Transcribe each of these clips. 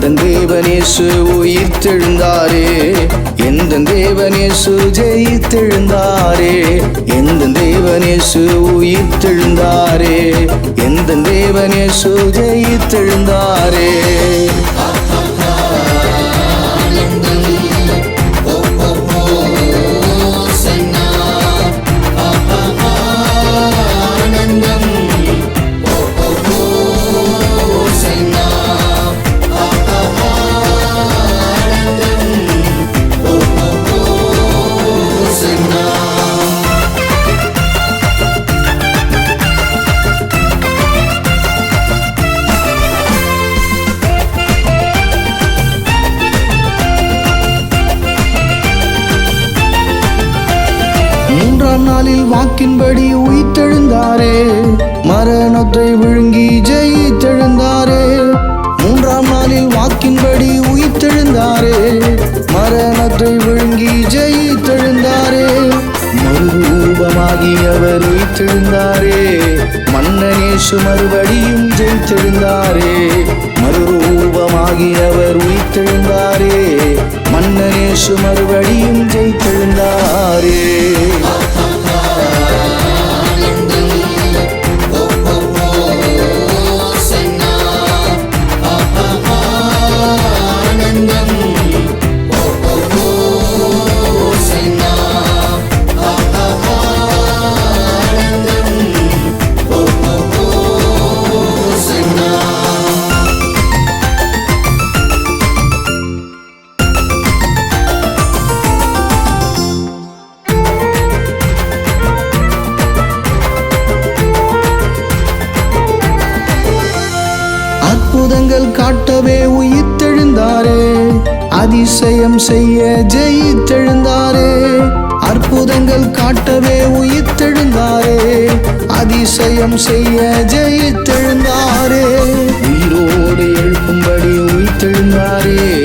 எந்த தேவனேசு உயிர்த்தெழுந்தாரே? எந்த தேவனேசு ஜெயித்தெழுந்தாரே? எந்த தேவனேசு உயிர்த்தெழுந்தாரே? எந்த தேவனேசு ஜெயித்தெழுந்தாரே? நாளில் வாக்கின்படி உயிர்த்தெழுந்தாரே. மரணத்தை விழுங்கி ஜெயித்தெழுந்தாரே. மூன்றாம் நாளில் வாக்கின்படி உயிர்த்தெழுந்தாரே. மரணத்தை விழுங்கி ஜெயித்தெழுந்தாரே. மறுரூபமாகி அவர் உயிர்த்தெழுந்தாரே மன்னனேசு மறுபடியும் ஜெயித்தெழுந்தாரே. மறுரூபமாகி அவர் உயிர்த்தெழுந்தாரே மன்னனேசு மறுபடியும் ஜெயித்தெழுந்தாரே. காட்டவே உயிர்த்தெழுந்தாரே. அதிசயம் செய்ய ஜெயித்தெழுந்தாரே. அற்புதங்கள் காட்டவே உயிர்த்தெழுந்தாரே. அதிசயம் செய்ய ஜெயித்தெழுந்தாரே. உயிரோடு எழுப்பும்படி உயிர்த்தெழுந்தாரே.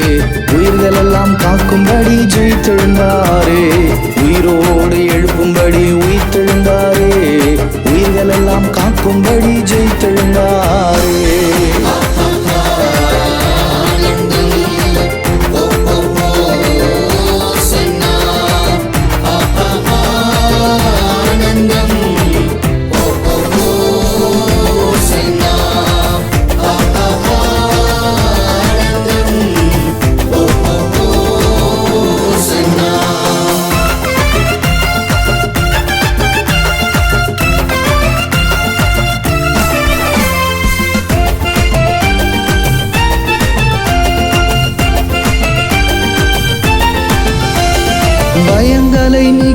உயிர்களெல்லாம் காக்கும்படி ஜெயித்தெழுந்தாரே. உயிரோடு எழு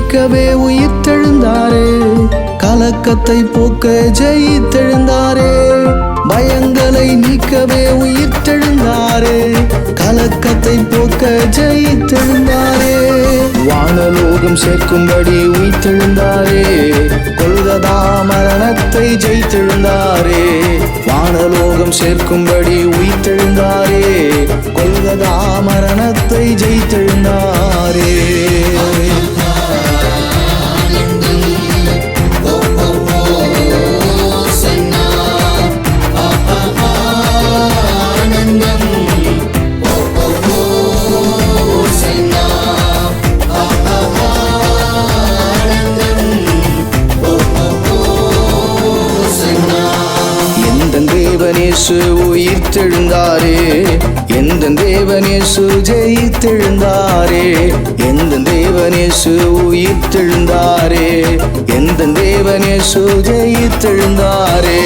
பயங்களை உயிர்த்தெழுந்தாரே. கலக்கத்தை போக்க ஜெயித்தெழுந்தாரே. பயங்களை நீக்கவே உயிர்த்தெழுந்தாரே. கலக்கத்தை போக்க ஜெயித்தெழுந்தாரே. வானலோகம் சேர்க்கும்படி உயிர்த்தெழுந்தாரே. கொல்கதா மரணத்தை ஜெயித்தெழுந்தாரே. வானலோகம் சேர்க்கும்படி உயிர்த்தெழுந்தாரே. கொல்கதா மரணத்தை ஜெயித்தெழுந்தாரே. தேவனேசு உயிர்த்தெழுந்தாரே. எந்த தேவனேசு ஜெயித்தெழுந்தாரே. எந்த தேவனேசு உயிர்த்தெழுந்தாரே. எந்த தேவனேசு ஜெயித்தெழுந்தாரே.